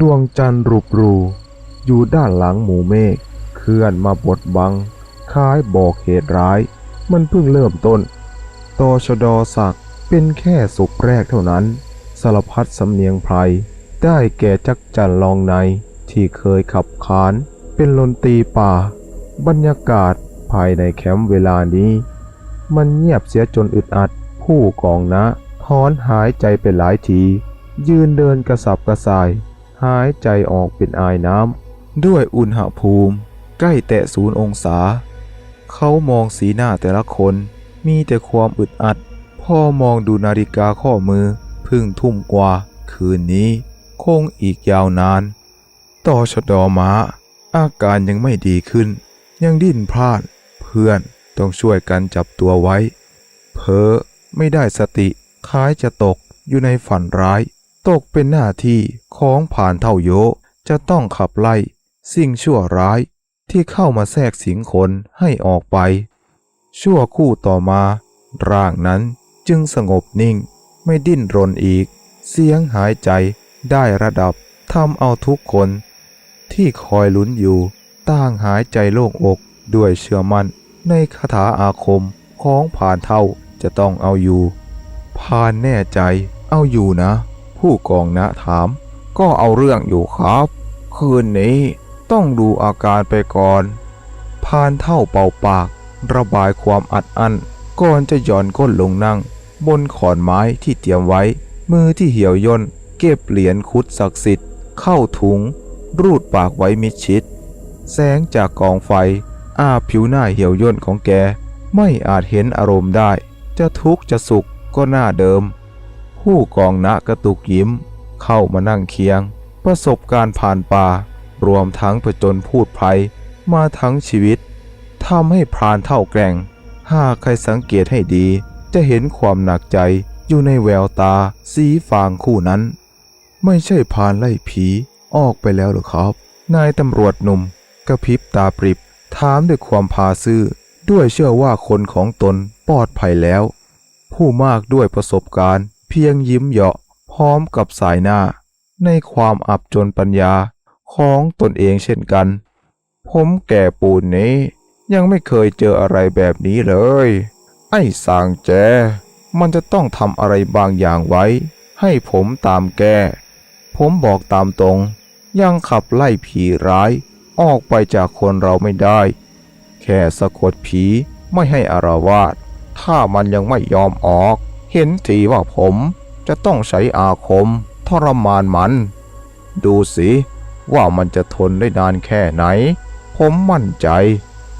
ดวงจันทร์รูปรู อยู่ด้านหลังหมู่เมฆเคลื่อนมาบดบัง คล้ายบอกเหตุร้าย มันเพิ่งเริ่มต้นตอชดอศักด์เป็นแค่สุกแรกเท่านั้น สารพัดสำเนียงไพรได้แก่จักจันลองในที่เคยขับขาน เป็นลนตีป่า บรรยากาศภายในแคมป์เวลานี้ มันเงียบเสียจนอึดอัด ผู้กองนะถอนหายใจไปหลายที ยืนเดินกระสับกระส่าย หายใจออกเป็นอายน้ำด้วยอุณหภูมิ ใกล้แตะศูนย์องศา เขามองสีหน้าแต่ละคนมีแต่ความอึดอัด พ่อมองดูนาฬิกาข้อมือพึ่งทุ่มกว่า คืนนี้ คงอีกยาวนาน ต่อชดอมาอาการยังไม่ดีขึ้น ยังดิ้นพลาด เพื่อนต้องช่วยกันจับตัวไว้ เพอไม่ได้สติคล้ายจะตกอยู่ในฝันร้าย ตกเป็นหน้าที่ของผ่านเท่าโยจะต้องขับไล่สิ่งชั่วร้ายที่เข้ามาแทรกสิงคนให้ออกไป ชั่วคู่ต่อมา ร่างนั้นจึงสงบนิ่งไม่ดิ้นรนอีก เสียงหายใจได้ระดับทำเอาทุกคน ที่คอยลุ้นอยู่ต่างหายใจโล่งอกด้วยเชื่อมั่นในคาถาอาคมของผ่านเท่าจะต้องเอาอยู่ ผ่านแน่ใจเอาอยู่นะ ผู้กองนะถาม ก็เอาเรื่องอยู่ครับ คืนนี้ต้องดูอาการไปก่อน พานเท่าเป่าปาก ระบายความอัดอั้นก่อนจะหย่อนก้นลงนั่ง บนขอนไม้ที่เตรียมไว้ มือที่เหี่ยวย่นเก็บเหรียญคุดศักดิ์สิทธิ์ เข้าถุง รูดปากไว้มิดชิด แสงจากกองไฟ อาผิวหน้าเหี่ยวย่นของแก ไม่อาจเห็นอารมณ์ได้ จะทุกข์จะสุขก็หน้าเดิม ผู้กองนะกระตุกยิ้ม เข้ามานั่งเคียง ประสบการณ์ผ่านป่า รวมทั้งผจญพูดภัย มาทั้งชีวิตทำให้พรานเท่าแกร่ง หากใครสังเกตให้ดี จะเห็นความหนักใจอยู่ในแววตาสีฟางคู่นั้น ไม่ใช่พรานไล่ผีออกไปแล้วหรือครับ นายตำรวจหนุ่มกระพริบตาปริบ ถามด้วยความพาซื่อ ด้วยเชื่อว่าคนของตนปลอดภัยแล้ว ผู้มากด้วยประสบการณ์ พียงยิ้มเหยาะพร้อมกับสายหน้า ในความอับจนปัญญาของตนเองเช่นกัน ผมแก่ปูนนี้ ยังไม่เคยเจออะไรแบบนี้เลย ไอ้สางแจ มันจะต้องทำอะไรบางอย่างไว้ ให้ผมตามแก้ ผมบอกตามตรง ยังขับไล่ผีร้ายออกไปจากคนเราไม่ได้ แค่สะกดผีไม่ให้อารวาสถ้ามันยังไม่ยอมออก เห็นทีว่าผมจะต้องใช้อาคมทรมานมัน ดูสิว่ามันจะทนได้นานแค่ไหน ผมมั่นใจ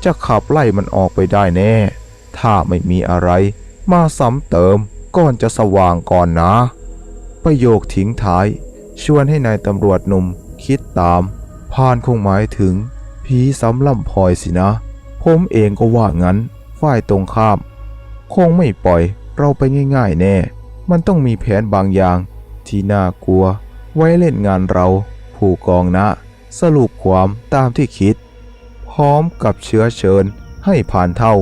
จะขับไล่มันออกไปได้แน่ ถ้าไม่มีอะไร มาซ้ำเติมก่อนจะสว่างก่อนนะ ประโยคทิ้งท้าย ชวนให้นายตำรวจหนุ่มคิดตาม พานคงหมายถึง ผีซ้ำล่ำพลอยสินะ ผมเองก็ว่างั้น ฝ่ายตรงข้าม คงไม่ปล่อย เราไปง่ายๆแน่ มันต้องมีแผนบางอย่าง ที่น่ากลัว ไว้เล่นงานเรา ผู้กองนะ สรุปความตามที่คิด พร้อมกับเชื้อเชิญให้ผ่านเท่า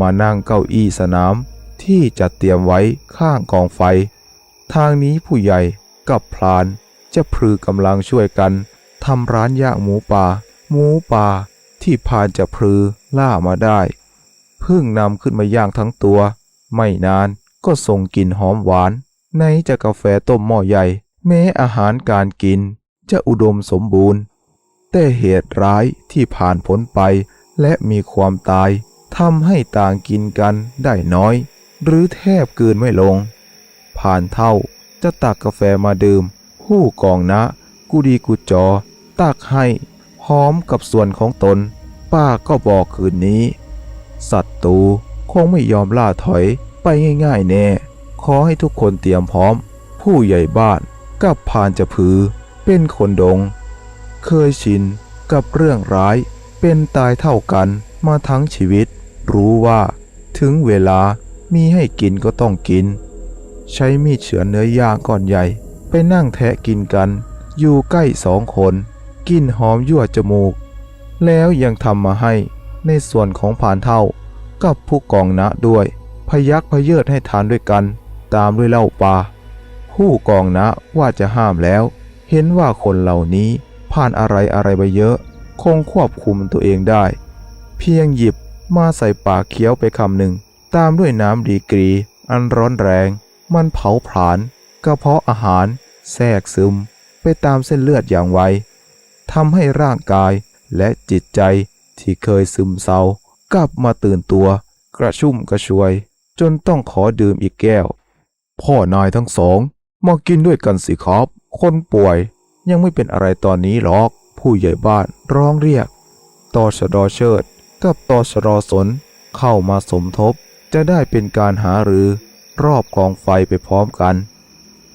มานั่งเก้าอี้สนาม ที่จัดเตรียมไว้ข้างกองไฟ ทางนี้ผู้ใหญ่กับพลานจะพรือกำลังช่วยกันทำร้านย่างหมูป่า หมูป่าที่พานจะพลือล่ามาได้ เพิ่งนำขึ้นมาย่างทั้งตัว ไม่นานก็ส่งกลิ่นหอมหวาน ในจะกาแฟต้มหม้อใหญ่ แม้อาหารการกิน จะอุดมสมบูรณ์ แต่เหตุร้ายที่ผ่านพ้นไป และมีความตายทำให้ต่างกินกันได้น้อย หรือแทบเกินไม่ลง ผ่านเท่าจะตักกาแฟมาดื่ม ผู้กองนะ กูดีกูจอ ตักให้พร้อมกับส่วนของตน ป้าก็บอกคืนนี้ศัตรูคงไม่ยอมล่าถอย ไปง่ายๆแน่ ขอให้ทุกคนเตรียมพร้อม ผู้ใหญ่บ้านกับพานจะพือ เป็นคนดง เคยชินกับเรื่องร้ายเป็นตายเท่ากันมาทั้งชีวิต รู้ว่า ถึงเวลามีให้กินก็ต้องกิน ใช้มีดเฉือนเนื้อย่างก่อนใหญ่ ไปนั่งแทะกินกัน อยู่ใกล้สองคน กินหอมยั่วจมูก แล้วยังทำมาให้ในส่วนของผ่านเท่ากับผู้กองนะด้วย พยักพเยิดให้ทานด้วยกัน ตามด้วยเหล้าปลาผู้กองนะว่าจะห้ามแล้ว เห็นว่าคนเหล่านี้ผ่านอะไรอะไรไปเยอะ คงควบคุมตัวเองได้ เพียงหยิบมาใส่ปากเคี้ยวไปคำหนึ่ง ตามด้วยน้ำดีกรี อันร้อนแรง มันเผาผลาญกระเพาะอาหาร แทรกซึม ไปตามเส้นเลือดอย่างไวทำให้ร่างกายและจิตใจที่เคยซึมเศร้ากลับมาตื่นตัว กระชุ่มกระชวย จนต้องขอดื่มอีกแก้ว พ่อนายทั้งสองมากินด้วยกันสิครับ คนป่วยยังไม่เป็นอะไรตอนนี้หรอก ผู้ใหญ่บ้านร้องเรียกตอชดเชิด กับตอชดสน เข้ามาสมทบ จะได้เป็นการหารือรอบกองไฟไปพร้อมกัน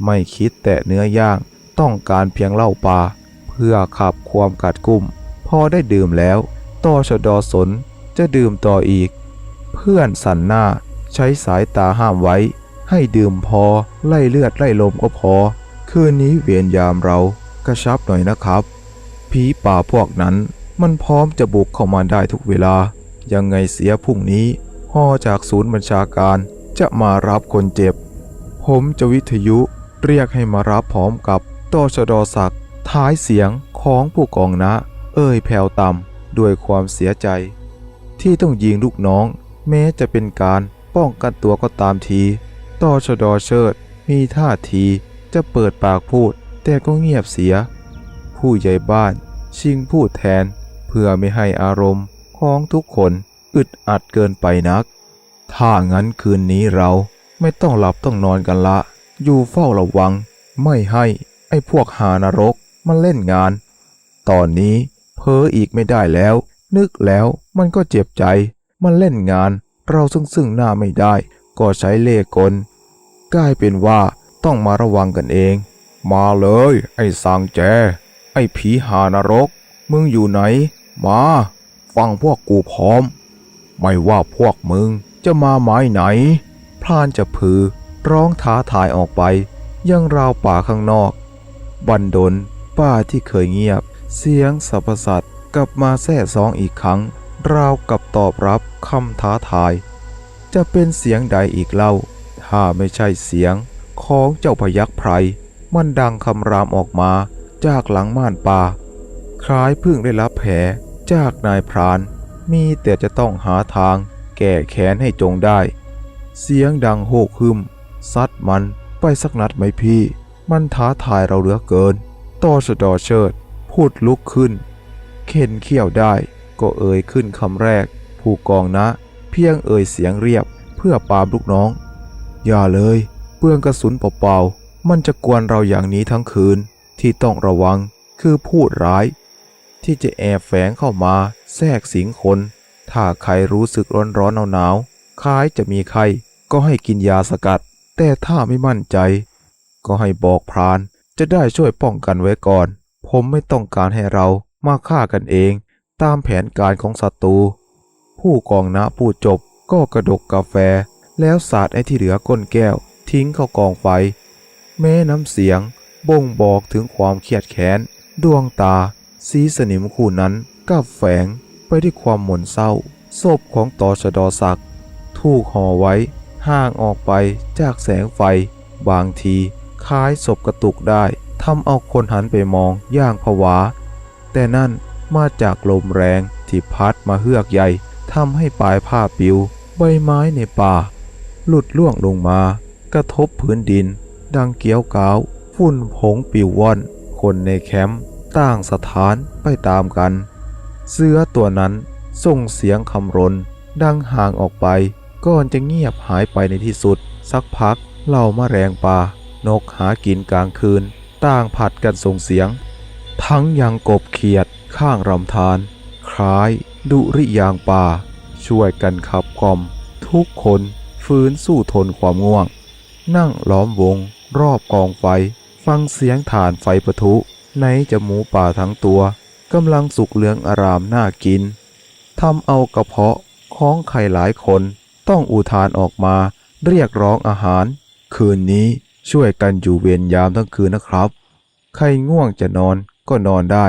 ไม่คิดแต่เนื้อย่างต้องการเพียงเหล้าปลาเพื่อขับความกัดกุ้ม พอได้ดื่มแล้วตอชดสนจะดื่มต่ออีก เพื่อนสันหน้า ใช้สายตาห้ามไว้ ให้ดื่มพอ ไล่เลือดไล่ลมก็พอ คืนนี้เวียนยามเรากระชับหน่อยนะครับผีป่าพวกนั้นมันพร้อมจะบุกเข้ามาได้ทุกเวลา ยังไงเสียพรุ่งนี้ฮอจากศูนย์บัญชาการจะมารับคนเจ็บ ผมจะวิทยุเรียกให้มารับพร้อมกับตชดศักดิ์ท้ายเสียงของผู้กองนะ เอ่ยแผ่วต่ำด้วยความเสียใจ ที่ต้องยิงลูกน้อง แม้จะเป็นการ ป้องกันตัวก็ตามทีตอชดอเชิด มีท่าทีจะเปิดปากพูด แต่ก็เงียบเสีย ผู้ใหญ่บ้านชิงพูดแทน เพื่อไม่ให้อารมณ์ของทุกคนอึดอัดเกินไปนัก ถ้างั้นคืนนี้เราไม่ต้องหลับต้องนอนกันละ อยู่เฝ้าระวัง ไม่ให้ไอ้พวกหานรกมันเล่นงาน ตอนนี้เพ้ออีกไม่ได้แล้ว นึกแล้วมันก็เจ็บใจ มันเล่นงาน เราซึ่งซึ่งหน้าไม่ได้ ก็ใช้เล่กลกลายเป็นว่าต้องมาระวังกันเอง มาเลย ไอ้สางแจ ไอ้ผีหานรก มึงอยู่ไหน มา ฟังพวกกูพร้อม ไม่ว่าพวกมึงจะมาไม้ไหนพลานจะผือ ร้องท้าทายออกไป ยังราวป่าข้างนอก บันดลป้าที่เคยเงียบ เสียงสรรพสัตว์กลับมาแซ่ซองอีกครั้ง ราวกับตอบรับคำท้าทาย จะเป็นเสียงใดอีกเล่า ถ้าไม่ใช่เสียงของเจ้าพยักไพรมันดังคำรามออกมาจากหลังม่านป่าคล้ายพิ่งได้รับแผลจากนายพราน มีแต่จะต้องหาทางแก้แค้นให้จงได้ เสียงดังโหกหึมซัดมันไปสักนัดไหมพี่ มันท้าทายเราเหลือเกิน ต่อชดอเชิดพูดลุกขึ้น เข็นเขี้ยวได้ ก็เอ่ยขึ้นคำแรก ผู้กองนะ เพียงเอ่ยเสียงเรียบเพื่อปามลูกน้อง อย่าเลย เปลืองกระสุนเปล่าๆมันจะกวนเราอย่างนี้ทั้งคืนที่ต้องระวังคือพูดร้าย ที่จะแอบแฝงเข้ามา แทรกสิงคน ถ้าใครรู้สึกร้อนร้อนหนาวๆคล้ายจะมีไข้ก็ให้กินยาสกัด แต่ถ้าไม่มั่นใจ ก็ให้บอกพรานจะได้ช่วยป้องกันไว้ก่อน ผมไม่ต้องการให้เรามาฆ่ากันเอง ตามแผนการของศัตรู ผู้กองนะผู้จบก็กระดกกาแฟ แล้วสาดไอ้ที่เหลือก้นแก้ว ทิ้งเข้ากองไฟ แม้น้ำเสียง บ่งบอกถึงความเครียดแค้น ดวงตา สีสนิมคู่นั้นกับแฝงไปด้วยความหม่นเศร้าศพของตอชดอศักดิ์ถูกห่อไว้ห่างออกไปจากแสงไฟ บางทีคล้ายศพกระตุกได้ทำเอาคนหันไปมองอย่างผวา แต่นั่น มาจากลมแรงที่พัดมาเฮือกใหญ่ทำให้ปลายผ้าปิว ใบไม้ในป่า หลุดล่วงลงมา กระทบพื้นดิน ดังเกี้ยวกาวฝุ่นผงปิวว่อน คนในแคมป์ต่างสถานไปตามกัน เสือตัวนั้นส่งเสียงคำรน ดังห่างออกไป ก่อนจะเงียบหายไปในที่สุด สักพักเหล่ามาแรงป่า นกหากินกลางคืน ต่างผัดกันส่งเสียง ทั้งยังกบเขียดข้างรำธารคล้ายดุริยางป่า ช่วยกันขับกล่อม ทุกคนฟื้นสู้ทนความง่วง นั่งล้อมวง รอบกองไฟ ฟังเสียงฐานไฟปะทุ ในจมูป่าทั้งตัวกำลังสุกเหลืองอารามน่ากินทำเอากระเพาะของใครหลายคนต้องอุทานออกมาเรียกร้องอาหาร คืนนี้ช่วยกันอยู่เวรยามทั้งคืนนะครับ ใครง่วงจะนอนก็นอนได้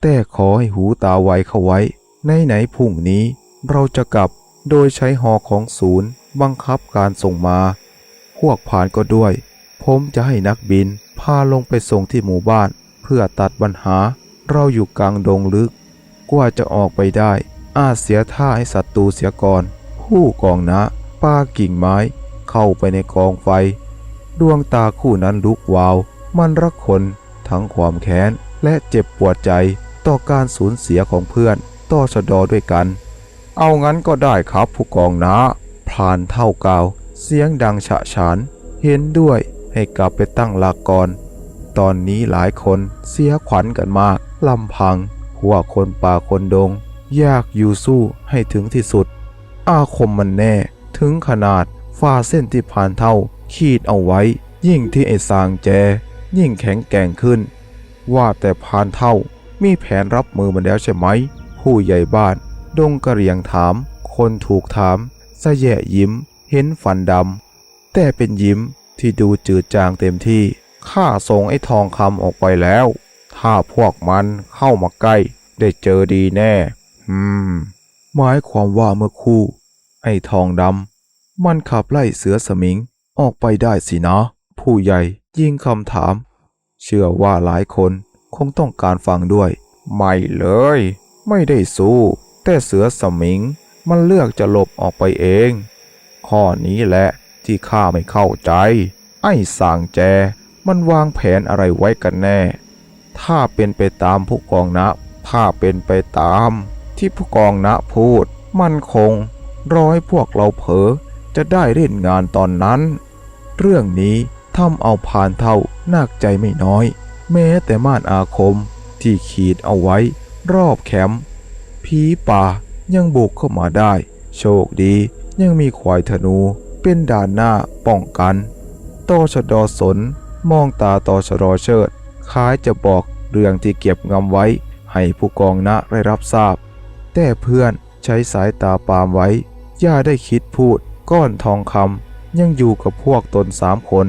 แต่ขอให้หูตาไวเข้าไว้ ในไหนพรุ่งนี้เราจะกลับโดยใช้หอของศูนย์บังคับการส่งมา พวกผ่านก็ด้วย ผมจะให้นักบินพาลงไปส่งที่หมู่บ้าน เพื่อตัดปัญหา เราอยู่กลางดงลึก กว่าจะออกไปได้ อาจเสียท่าให้ศัตรูเสียก่อน ผู้กองนะป้ากิ่งไม้ เข้าไปในกองไฟ ดวงตาคู่นั้นลุกวาว มันรักคนทั้งความแค้น และเจ็บปวดใจต่อการสูญเสียของเพื่อนต่อชะดอด้วยกัน เอางั้นก็ได้ครับผู้กองนะพลานเท่ากาว เสียงดังฉะฉาน เห็นด้วยให้กลับไปตั้งหลักก่อน ตอนนี้หลายคนเสียขวัญกันมากลำพังพวคนป่าคนดง ยากอยู่สู้ให้ถึงที่สุด อาคมมันแน่ ถึงขนาดฝ่าเส้นที่ผ่านเท่าขีดเอาไว้ ยิ่งที่ไอ้สางแจ ยิ่งแข็งแกร่งขึ้น ว่าแต่พานเท่ามีแผนรับมือมันแล้วใช่ไหม ผู้ใหญ่บ้าน ดงกระเรียงถาม คนถูกถามสะแยะยิ้ม เห็นฟันดำ แต่เป็นยิ้มที่ดูจืดจางเต็มที่ข้าส่งไอ้ทองคำออกไปแล้ว ถ้าพวกมันเข้ามาใกล้ ได้เจอดีแน่ อืม หมายความว่าเมื่อคู่ ไอ้ทองดำ มันขับไล่เสือสมิงออกไปได้สินะ ผู้ใหญ่ยิงคำถาม เชื่อว่าหลายคนคงต้องการฟังด้วย ไม่เลย ไม่ได้สู้ แต่เสือสมิงมันเลือกจะหลบออกไปเอง ข้อนี้แหละที่ข้าไม่เข้าใจ ไอ้สางแจ มันวางแผนอะไรไว้กันแน่ ถ้าเป็นไปตามผู้กองนะ ถ้าเป็นไปตามที่ผู้กองนะพูด มันคงรอให้พวกเราเผลอจะได้เล่นงานตอนนั้น เรื่องนี้ ทำเอาพานเท่านักใจไม่น้อย แม้แต่ม่านอาคมที่ขีดเอาไว้ รอบแคมป์ผีป่ายังบุกเข้ามาได้ โชคดียังมีควายธนูเป็นด่านหน้าป้องกันตอชดอสน มองตาตอชดอเชิดคล้ายจะบอกเรื่องที่เก็บงำไว้ ให้ผู้กองนะได้รับทราบ แต่เพื่อนใช้สายตาปามไว้ ย่าได้คิดพูด ก้อนทองคำยังอยู่กับพวกตนสามคน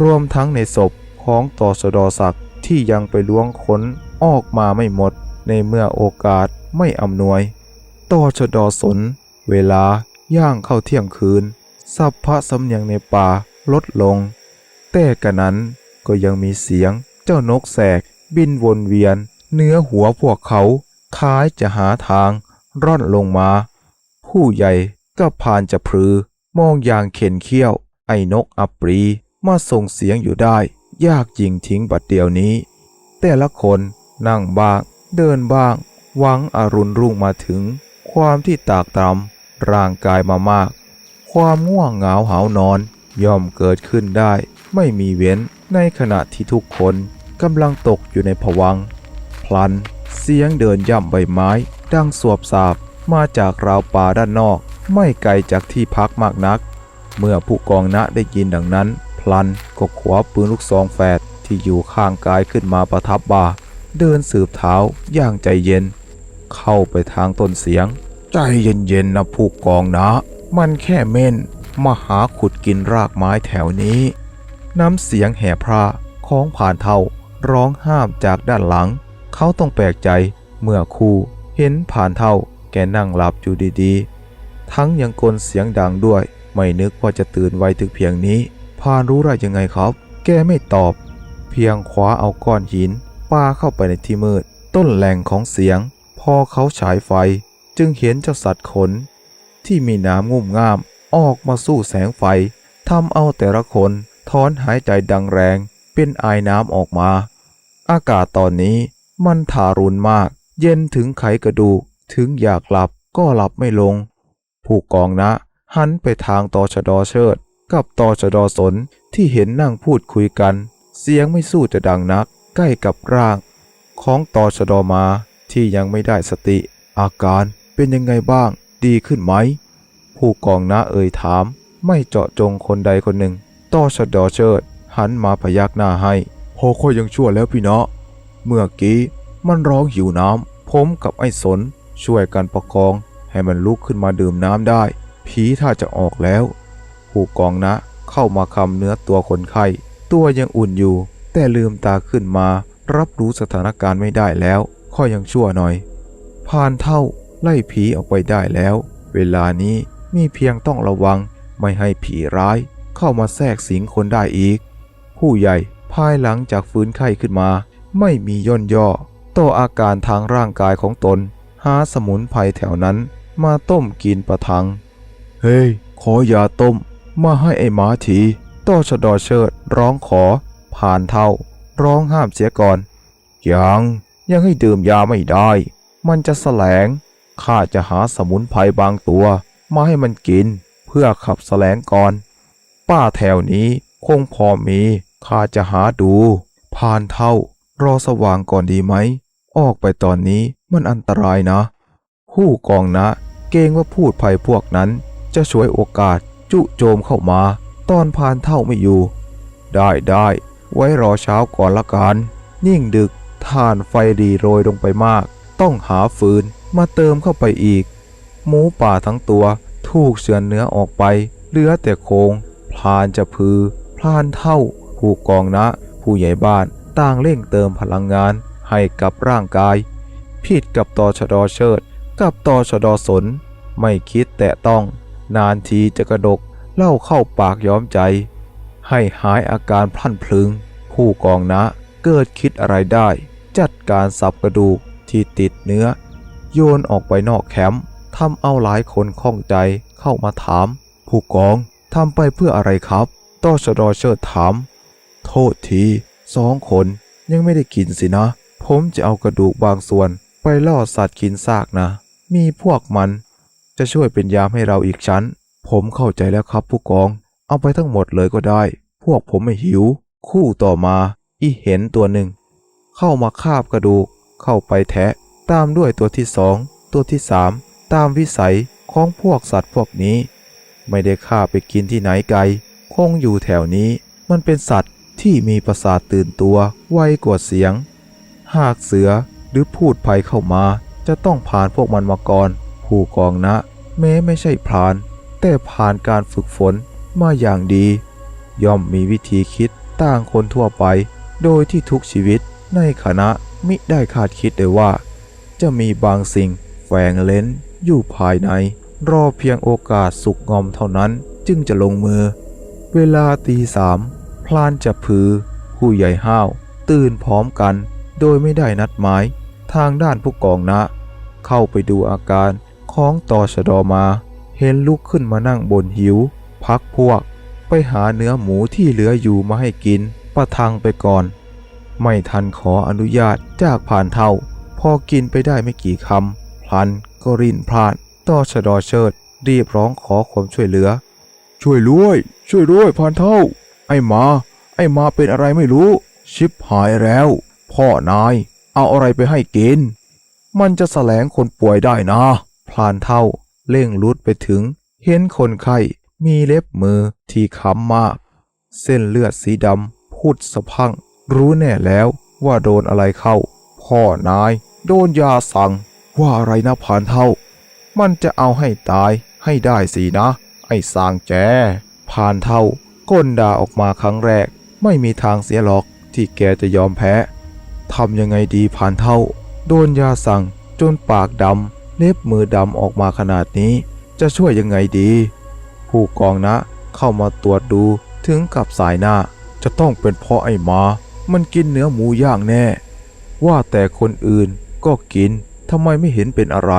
รวมทั้งในศพของตอชดอศักดิ์ที่ยังไปล้วงค้นออกมาไม่หมดในเมื่อโอกาสไม่อำนวยตอชดอสน เวลาย่างเข้าเที่ยงคืน สัพพะสำเนียงในป่าลดลง แต่กระนั้นก็ยังมีเสียงเจ้านกแสก บินวนเวียน เนื้อหัวพวกเขาคล้ายจะหาทางร่อนลงมา ผู้ใหญ่ก็พานจะพลือมองอย่างเข็นเขี้ยว ไอ้นกอัปรี มาส่งเสียงอยู่ได้ ยากยิงทิ้งบัดเดียวนี้ แต่ละคนนั่งบ้าง เดินบ้าง หวังอรุณรุ่งมาถึง ความที่ตากตรำร่างกายมามาก ความง่วงเหงาหานอน ย่อมเกิดขึ้นได้ ไม่มีเว้นในขณะที่ทุกคนกำลังตกอยู่ในผวัง พลัน เสียงเดินย่ำใบไม้ ดังสวบสาบมาจากราวป่าด้านนอก ไม่ไกลจากที่พักมากนัก เมื่อผู้กองณะได้ยินดังนั้น พลันก็ขวาปืนลูกซองแฝดที่อยู่ข้างกายขึ้นมาประทับบ่า เดินสืบเท้าอย่างใจเย็น เข้าไปทางต้นเสียง ใจเย็นๆนะผู้กองนะ มันแค่เม่นมาหาขุดกินรากไม้แถวนี้ น้ำเสียงแห่พระของผ่านเท่าร้องห้ามจากด้านหลัง เขาต้องแปลกใจเมื่อครูเห็นผ่านเท่าแกนั่งหลับอยู่ดีๆ ทั้งยังกลเสียงดังด้วย ไม่นึกว่าจะตื่นไวถึงเพียงนี้ พานรู้ได้ยังไงครับ แกไม่ตอบ เพียงคว้าเอาก้อนหินปาเข้าไปในที่มืด ต้นแหล่งของเสียง พอเขาฉายไฟ จึงเห็นเจ้าสัตว์ขน ที่มีน้ำงุ่มง่ามออกมาสู้แสงไฟทำเอาแต่ละคนถอนหายใจดังแรง เป็นไอน้ำออกมา อากาศตอนนี้มันทารุณมาก เย็นถึงไขกระดูก ถึงอยากหลับก็หลับไม่ลง ผู้กองนะ หันไปทางตอชดอเชิด กับตอชดอสนที่เห็นนั่งพูดคุยกัน เสียงไม่สู้จะดังนัก ใกล้กับร่าง ของตอชดอมาที่ยังไม่ได้สติ อาการเป็นยังไงบ้าง ดีขึ้นไหม ผู้กองนะเอ่ยถาม ไม่เจาะจงคนใดคนหนึ่งตอชดอเชิด หันมาพยักหน้าให้พอค่อยยังชั่วแล้วพี่เนาะเมื่อกี้มันร้องหิวน้ำผมกับไอ้สนช่วยกันประคองให้มันลุกขึ้นมาดื่มน้ำได้ ผีถ้าจะออกแล้ว ผู้กองนะเข้ามาคำเนื้อตัวคนไข้ ตัวยังอุ่นอยู่ แต่ลืมตาขึ้นมา รับรู้สถานการณ์ไม่ได้แล้วข้อยังชั่วหน่อยพานเท่าไล่ผีออกไปได้แล้ว เวลานี้มีเพียงต้องระวังไม่ให้ผีร้ายเข้ามาแทรกสิงคนได้อีก ผู้ใหญ่ภายหลังจากฟื้นไข้ขึ้นมา ไม่มีย่นย่อต่ออาการทางร่างกายของตน หาสมุนไพรแถวนั้นมาต้มกินประทัง เฮ้ย ขอยาต้ม มาให้ไอ้หมาทีต่อชะดอเชิดร้องขอ ผ่านเท่า ร้องห้ามเสียก่อน ยังยังให้ดื่มยาไม่ได้ มันจะแสลงข้าจะหาสมุนไพรบางตัว มาให้มันกินเพื่อขับแสลงก่อน ป้าแถวนี้คงพอมีข้าจะหาดู ผ่านเท่ารอสว่างก่อนดีไหม ออกไปตอนนี้มันอันตรายนะ ผู้กองนะ เกรงว่าพูดภัยพวกนั้นจะช่วยโอกาส จุโจมเข้ามา ตอนพานเท่าไม่อยู่ ได้ได้ไว้รอเช้าก่อนละกันยิ่งดึกถ่านไฟดีโรยลงไปมาก ต้องหาฟืนมาเติมเข้าไปอีก หมูป่าทั้งตัวถูกเฉือนเนื้อออกไป เหลือแต่โครงพลานจะพือ พลานเท่า ผู้กองนะ ผู้ใหญ่บ้านต่างเร่งเติมพลังงานให้กับร่างกาย ผิดกับตอชดอเชิด กับตอชดอสน ไม่คิดแตะต้อง นานทีจะกระดกเล่าเข้าปากย้อมใจ ให้หายอาการพลันพลึง ผู้กองนะเกิดคิดอะไรได้ จัดการสับกระดูกที่ติดเนื้อ โยนออกไปนอกแคมป์ทำเอาหลายคนข้องใจเข้ามาถาม ผู้กองทำไปเพื่ออะไรครับต้อชดอเชิดถาม โทษทีสองคนยังไม่ได้กินสินะ ผมจะเอากระดูกบางส่วนไปล่อสัตว์กินซากนะ มีพวกมัน จะช่วยเป็นยามให้เราอีกชั้น ผมเข้าใจแล้วครับผู้กอง เอาไปทั้งหมดเลยก็ได้ พวกผมไม่หิว คู่ต่อมา อีเห็นตัวหนึ่ง เข้ามาคาบกระดูก เข้าไปแทะ ตามด้วยตัวที่สอง ตัวที่สาม ตามวิสัยของพวกสัตว์พวกนี้ ไม่ได้ฆ่าไปกินที่ไหนไกล คงอยู่แถวนี้ มันเป็นสัตว์ที่มีประสาทตื่นตัวไวกว่าเสียง หากเสือหรือพูดภัยเข้ามา จะต้องผ่านพวกมันมาก่อน ผู้กองนะ แม้ไม่ใช่พราน แต่ผ่านการฝึกฝนมาอย่างดี ย่อมมีวิธีคิดต่างคนทั่วไป โดยที่ทุกชีวิตในคณะมิได้คาดคิดเลยว่า จะมีบางสิ่งแฝงเล้นอยู่ภายใน รอเพียงโอกาสสุกงอมเท่านั้นจึงจะลงมือ เวลาตีสามพลานจะพือ ผู้ใหญ่ห้าว ตื่นพร้อมกัน โดยไม่ได้นัดหมาย ทางด้านผู้กองนะ เข้าไปดูอาการ ของต่อชะดอมา เห็นลุกขึ้นมานั่งบนหิว พักพวก ไปหาเนื้อหมูที่เหลืออยู่มาให้กิน ประทังไปก่อน ไม่ทันขออนุญาตจากผ่านเท่า พอกินไปได้ไม่กี่คำพลันก็รินพลาดต่อชะดอเชิด รีบร้องขอความช่วยเหลือ ช่วยด้วย ช่วยด้วยผ่านเท่า ไอ้มา ไอ้มาเป็นอะไรไม่รู้ ชิบหายแล้ว พ่อนาย เอาอะไรไปให้กิน มันจะแสลงคนป่วยได้นะ พลานเท่าเร่งลุดไปถึง เห็นคนไข้มีเล็บมือที่ค้ำมาก เส้นเลือดสีดำพูดสะพัง รู้แน่แล้วว่าโดนอะไรเข้า พ่อนายโดนยาสั่ง ว่าอะไรนะพานเท่า มันจะเอาให้ตายให้ได้สินะ ไอ้สางแจพานเท่าก้นด่าออกมาครั้งแรก ไม่มีทางเสียหรอกที่แกจะยอมแพ้ทำยังไงดีพานเท่า โดนยาสั่งจนปากดำ เล็บมือดำออกมาขนาดนี้ จะช่วยยังไงดี ผู้กองนะเข้ามาตรวจดูถึงกับสายหน้า จะต้องเป็นเพราะไอ้หมา มันกินเนื้อหมูย่างแน่ ว่าแต่คนอื่นก็กินทำไมไม่เห็นเป็นอะไร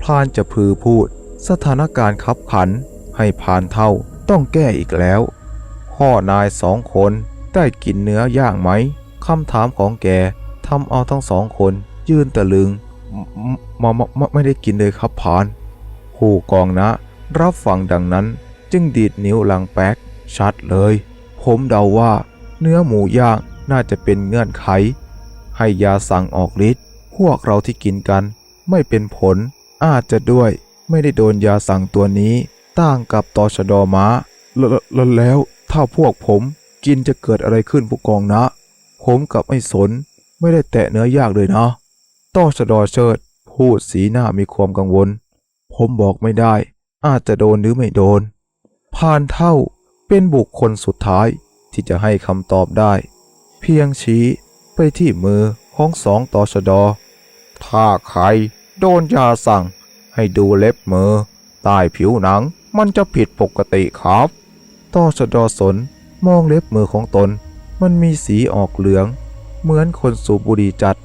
พลานจะพือพูด สถานการณ์ขับขัน ให้พานเท่าต้องแก้อีกแล้วพ่อนายสองคนได้กินเนื้อย่างไหมคำถามของแกทำเอาทั้งสองคนยืนตะลึง มมมไม่ได้กินเลยครับพานผู้กองนะ รับฟังดังนั้นจึงดีดนิ้วลังแป๊ก ชัดเลย ผมเดาว่า เนื้อหมูย่างน่าจะเป็นเงื่อนไข ให้ยาสั่งออกฤทธิ์พวกเราที่กินกัน ไม่เป็นผล อาจจะด้วย ไม่ได้โดนยาสั่งตัวนี้ต่างกับตอชดอมาแล้วแล้วแล้วถ้าพวกผมกินจะเกิดอะไรขึ้นผู้กองนะ ผมกับไอ้สน ไม่ได้แตะเนื้อยากเลยนะตอชดอเชิด พูดสีหน้ามีความกังวล ผมบอกไม่ได้ อาจจะโดนหรือไม่โดนพานเท่าเป็นบุคคลสุดท้ายที่จะให้คำตอบได้ เพียงชี้ไปที่มือของสองต่อชดอ ถ้าใครโดนยาสั่ง ให้ดูเล็บมือใต้ผิวหนังมันจะผิดปกติครับต่อชดอสนมองเล็บมือของตน มันมีสีออกเหลือง เหมือนคนสูบบุหรี่จัด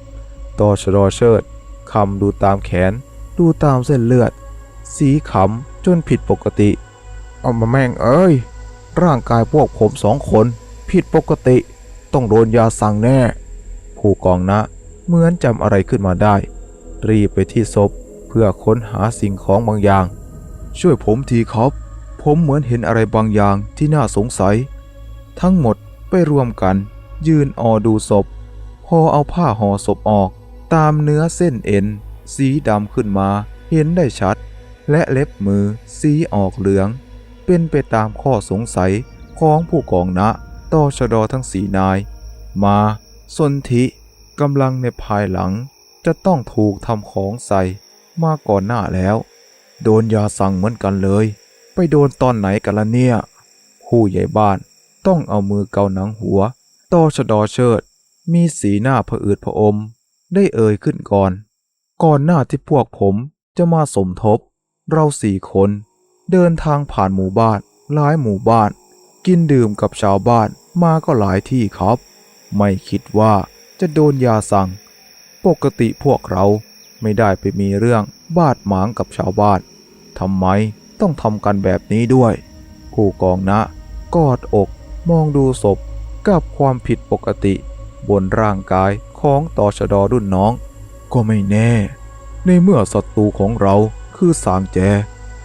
ต่อชดอเชิด คำดูตามแขน ดูตามเส้นเลือด สีขำจนผิดปกติ เอามาแม่งเอ้ย ร่างกายพวกผมสองคน ผิดปกติ ต้องโดนยาสั่งแน่ ผู้กองนะเหมือนจำอะไรขึ้นมาได้ รีบไปที่ศพเพื่อค้นหาสิ่งของบางอย่าง ช่วยผมทีครับ ผมเหมือนเห็นอะไรบางอย่างที่น่าสงสัย ทั้งหมดไปรวมกัน ยืนออดูศพ พอเอาผ้าห่อศพออก ตามเนื้อเส้นเอ็น สีดำขึ้นมาเห็นได้ชัด และเล็บมือสีออกเหลือง เป็นไปตามข้อสงสัยของผู้กองนะต่อชดอทั้งสีนาย มาสนธิกำลังในภายหลัง จะต้องถูกทำของใส่มาก่อนหน้าแล้ว โดนยาสั่งเหมือนกันเลย ไปโดนตอนไหนกันละเนี่ย ผู้ใหญ่บ้านต้องเอามือเกาหนังหัวต่อชดอเชิด มีสีหน้าผะอืดผะอม ได้เอ่ยขึ้นก่อน ก่อนหน้าที่พวกผมจะมาสมทบ เราสี่คนเดินทางผ่านหมู่บ้านหลายหมู่บ้าน กินดื่มกับชาวบ้านมาก็หลายที่ครับ ไม่คิดว่าจะโดนยาสั่ง ปกติพวกเราไม่ได้ไปมีเรื่องบาดหมางกับชาวบ้านทำไมต้องทำกันแบบนี้ด้วย ผู้กองนะกอดอกมองดูศพกับความผิดปกติ บนร่างกาย ของตอชดอรุ่นน้อง ก็ไม่แน่ ในเมื่อศัตรูของเราคือสางแจ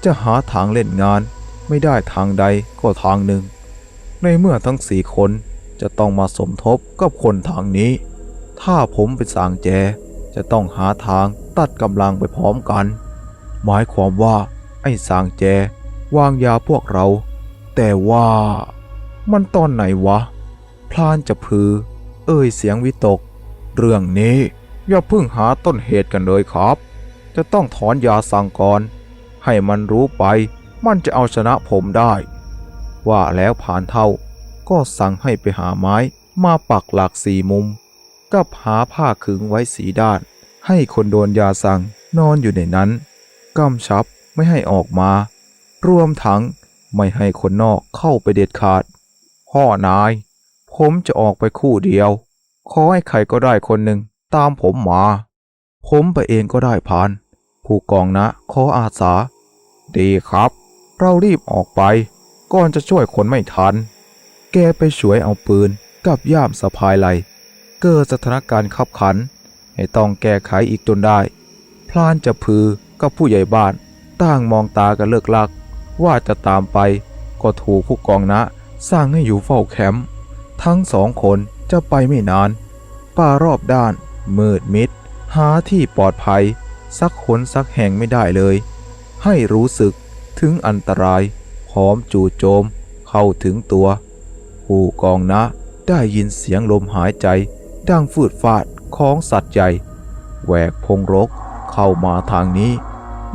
จะหาทางเล่นงาน ไม่ได้ทางใดก็ทางหนึ่ง ในเมื่อทั้งสี่คนจะต้องมาสมทบกับคนทางนี้ ถ้าผมเป็นสางแจ จะต้องหาทางตัดกำลังไปพร้อมกัน หมายความว่า ไอ้สางแจ วางยาพวกเรา แต่ว่ามันตอนไหนวะ พลานจะพือ เอ่ยเสียงวิตก เรื่องนี้ อย่าเพิ่งหาต้นเหตุกันเลยครับ จะต้องถอนยาสั่งก่อน ให้มันรู้ไป มันจะเอาชนะผมได้ ว่าแล้วผ่านเท่า ก็สั่งให้ไปหาไม้มาปักหลักสี่มุม กับหาผ้าขึงไว้สีด้าน ให้คนโดนยาสั่งนอนอยู่ในนั้นกำชับไม่ให้ออกมา รวมทั้งไม่ให้คนนอกเข้าไปเด็ดขาด พ่อนาย ผมจะออกไปคู่เดียว ขอให้ใครก็ได้คนหนึ่งตามผมมา ผมไปเองก็ได้พาน ผู้กองนะขออาสา ดีครับ เรารีบออกไป ก่อนจะช่วยคนไม่ทัน แกไปช่วยเอาปืนกับย่ามสะพายไหล เกิดสถานการณ์ขับขัน ให้ต้องแก้ไขอีกจนได้ พลานจะพือกับผู้ใหญ่บ้านต่างมองตากันเลิกลัก ว่าจะตามไป ก็ถูกผู้กองนะ สร้างให้อยู่เฝ้าแคมป์ทั้งสองคน จะไปไม่นาน ป่ารอบด้านมืดมิด หาที่ปลอดภัย สักขนสักแห่งไม่ได้เลย ให้รู้สึกถึงอันตรายพร้อมจู่โจม เข้าถึงตัว ผู้กองนะได้ยินเสียงลมหายใจ ดังฟืดฟาดของสัตว์ใหญ่แหวกพงรกเข้ามาทางนี้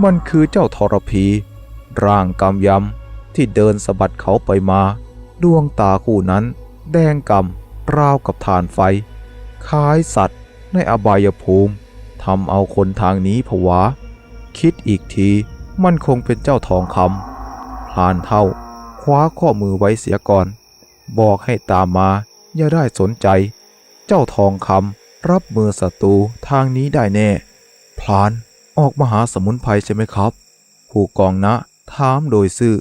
มันคือเจ้าทรพี ร่างกำยำที่เดินสะบัดเขาไปมา ดวงตาคู่นั้นแดงกำ ราวกับฐานไฟคล้ายสัตว์ในอบายภูมิทำเอาคนทางนี้ผวา คิดอีกทีมันคงเป็นเจ้าทองคำพลานเท่าคว้าข้อมือไว้เสียก่อน บอกให้ตามมาอย่าได้สนใจ เจ้าทองคำรับมือศัตรูทางนี้ได้แน่ พลานออกมาหาสมุนไพรใช่ไหมครับ ผู้กองนะถามโดยซื่อ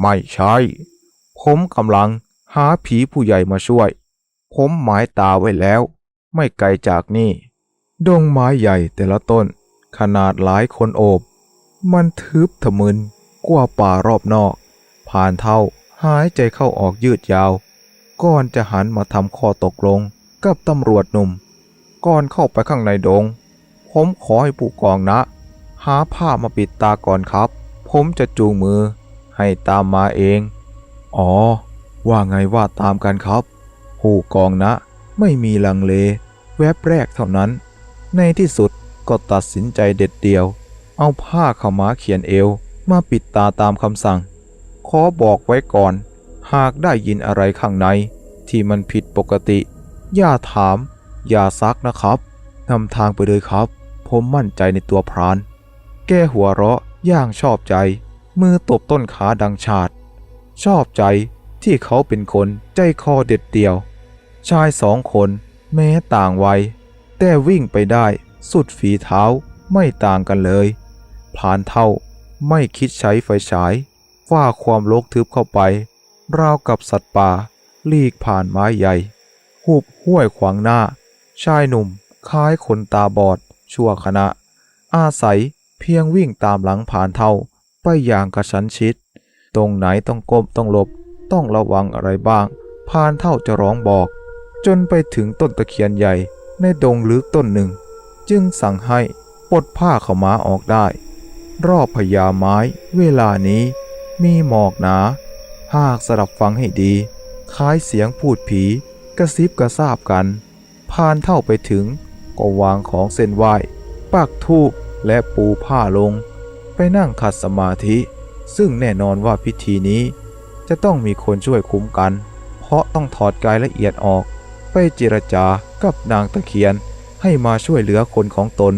ไม่ใช่ ผมกำลังหาผีผู้ใหญ่มาช่วย ผมหมายตาไว้แล้ว ไม่ไกลจากนี่ดงไม้ใหญ่แต่ละต้น ขนาดหลายคนโอบ มันทึบทะมึนกว่าป่ารอบนอก ผ่านเท่าหายใจเข้าออกยืดยาว ก่อนจะหันมาทำข้อตกลงกับตำรวจหนุ่ม ก่อนเข้าไปข้างในดง ผมขอให้ผู้กองนะ หาผ้ามาปิดตาก่อนครับ ผมจะจูงมือให้ตามมาเอง อ๋อ ว่าไงว่าตามกันครับ ผู้กองนะไม่มีลังเล แวบแรกเท่านั้น ในที่สุดก็ตัดสินใจเด็ดเดียว เอาผ้าขาม้าเขียนเอวมาปิดตาตามคำสั่ง ขอบอกไว้ก่อน หากได้ยินอะไรข้างใน ที่มันผิดปกติ อย่าถาม อย่าซักนะครับนำทางไปเลยครับ ผมมั่นใจในตัวพราน แกหัวเราะอย่างชอบใจ มือตบต้นขาดังชาดชอบใจที่เขาเป็นคนใจคอเด็ดเดี่ยว ชายสองคนแม้ต่างวัย แต่วิ่งไปได้สุดฝีเท้าไม่ต่างกันเลยพลานเท่าไม่คิดใช้ไฟฉายฝ่าความโลกทึบเข้าไป ราวกับสัตว์ป่าลีกผ่านไม้ใหญ่หุบห้วยขวางหน้า ชายหนุ่มคล้ายคนตาบอด ชั่วขณะ อาศัยเพียงวิ่งตามหลังผ่านเท่าไปอย่างกระชั้นชิด ตรงไหนต้องก้มต้องหลบต้องระวังอะไรบ้างพรานเท่าจะร้องบอก จนไปถึงต้นตะเคียนใหญ่ในดงลึกต้นหนึ่ง จึงสั่งให้ปลดผ้าขาม้าออกได้ รอบพญาไม้เวลานี้มีหมอกหนา หากสดับฟังให้ดี คล้ายเสียงพูดผีกระซิบกระซาบกันพานเท่าไปถึงก็วางของเส้นไหว้ปักทูบและปูผ้าลง ไปนั่งขัดสมาธิ ซึ่งแน่นอนว่าพิธีนี้ จะต้องมีคนช่วยคุ้มกัน เพราะต้องถอดกายละเอียดออก ไปเจรจากับนางตะเคียนให้มาช่วยเหลือคนของตน